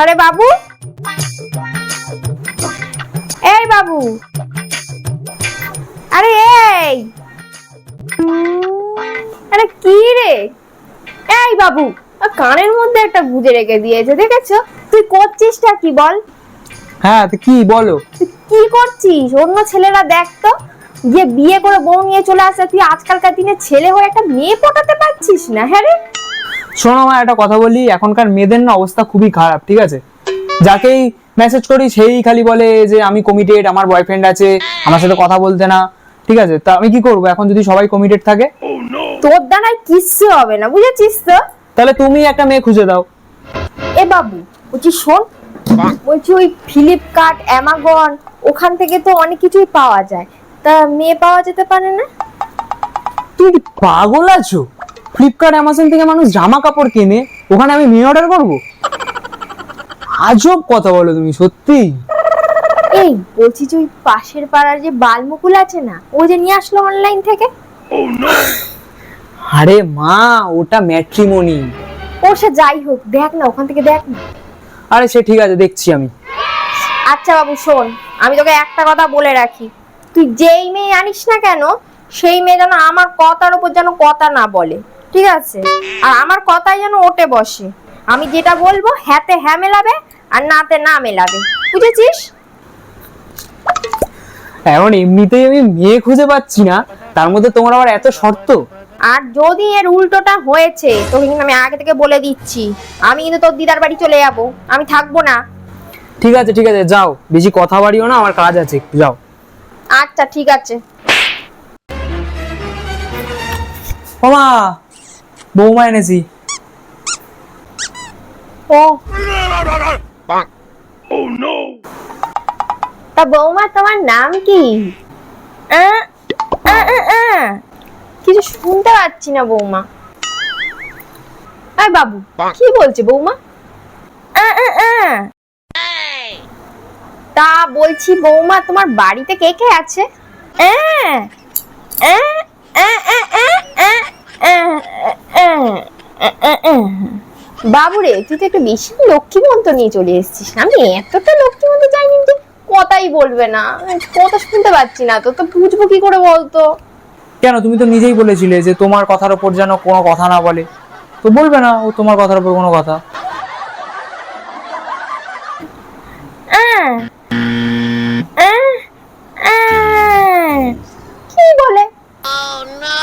আরে বাবু। এই বাবু। আরে এই। আরে কি রে? এই বাবু কানের মধ্যে একটা গুজে রেখে দিয়েছে দেখেছ? তুই করছিস করছিসটা কি বল? হ্যাঁ তো কি বলো? কি করছিস? অন্য ছেলেরা দেখ তো। গিয়ে বিয়ে করে বউ নিয়ে চলে আসে তুই আজকালকার দিনে ছেলে হয়ে একটা মেয়ে পটাতে পারছিস না হ্যাঁ রে? শোনো আমার একটা কথা বলি এখনকার মেয়েদের না অবস্থা খুবই খারাপ ঠিক আছে? যাকেই মেসেজ করি সেই খালি বলে যে আমি কমিটেড আমার বয়ফ্রেন্ড আছে আমার সাথে কথা বলতে না। ঠিক আছে? তা আমি কি করব? এখন যদি সবাই কমিটেড থাকে? তোর দ্বারাই কিচ্ছু হবে না বুঝেছিস তো? তাহলে তুমি একটা মেয়ে খুঁজে দাও। এ বাবু বলছি শোন বলছি ওই ফ্লিপকার্ট অ্যামাজন ওখান থেকে তো অনেক কিছুই পাওয়া যায়। তা মেয়ে পাওয়া যেতে পারে না? তুই পাগল আছো? ফ্লিপকার্ট অ্যামাজন থেকে মানুষ জামা কাপড় কেনে ওখানে আমি মেয়ে অর্ডার করব? আজব কথা বলো তুমি সত্যি। এই বলছি যে ওই পাশের পাড়ার যে বালমুকুল আছে না ও যে নিয়ে আসলো অনলাইন থেকে? আরে মা ওটা ম্যাট্রিমনি ও সে যাই হোক দেখ না ওখান থেকে দেখ না। আরে সে ঠিক আছে দেখছি আমি। আচ্ছা বাবু শোন আমি তোকে একটা কথা বলে রাখি। তুই যেই মেয়ে আনিস না কেন সেই মেয়ে যেন আমার কথার উপর যেন কথা না বলে। ঠিক আছে? আর আমার কথাই যেন ওটে বসে। আমি যেটা বলব হ্যাতে হ্যাঁ মেলাবে আর নাতে না মেলাবে। বুঝেছিস? এখন এমনিতেই আমি মেয়ে খুঁজে পাচ্ছি না। তার মধ্যে তোমার আবার এত শর্ত? আর যদি এর উল্টোটা হয়েছে তোকে কিন্তু আমি আগে থেকে বলে দিচ্ছি। আমি কিন্তু তোর দিদার বাড়ি চলে যাব। আমি থাকব না। ঠিক আছে ঠিক আছে যাও। বেশি কথা বাড়িও না আমার কাজ আছে যাও। আচ্ছা ঠিক আছে। ওমা! বৌমা এনেছি। ও। তা বৌমা তোমার নাম কি? আ, আ, আ, আ। কিছু শুনতে পাচ্ছি না বৌমা। আয় বাবু কি বলছে বৌমা? আ, আ, আ। তা বলছি বৌমা তোমার বাড়িতে কে কে আছে? আ, বাবুরে তুই তো একটু বেশি লক্ষ্মী মন্ত নিয়ে চলে এসেছিস। আমি এতটা লক্ষ্মীমন্ত চাইনি যে কথাই বলবে না। কথা শুনতে পাচ্ছি না তো তো বুঝব কি করে বলতো? কেন? তুমি তো নিজেই বলেছিলে যে তোমার কথার ওপর যেন কোনো কথা না বলে। তো বলবে না ও তোমার কথার ওপর কোনো কথা। কি বলে? Oh no!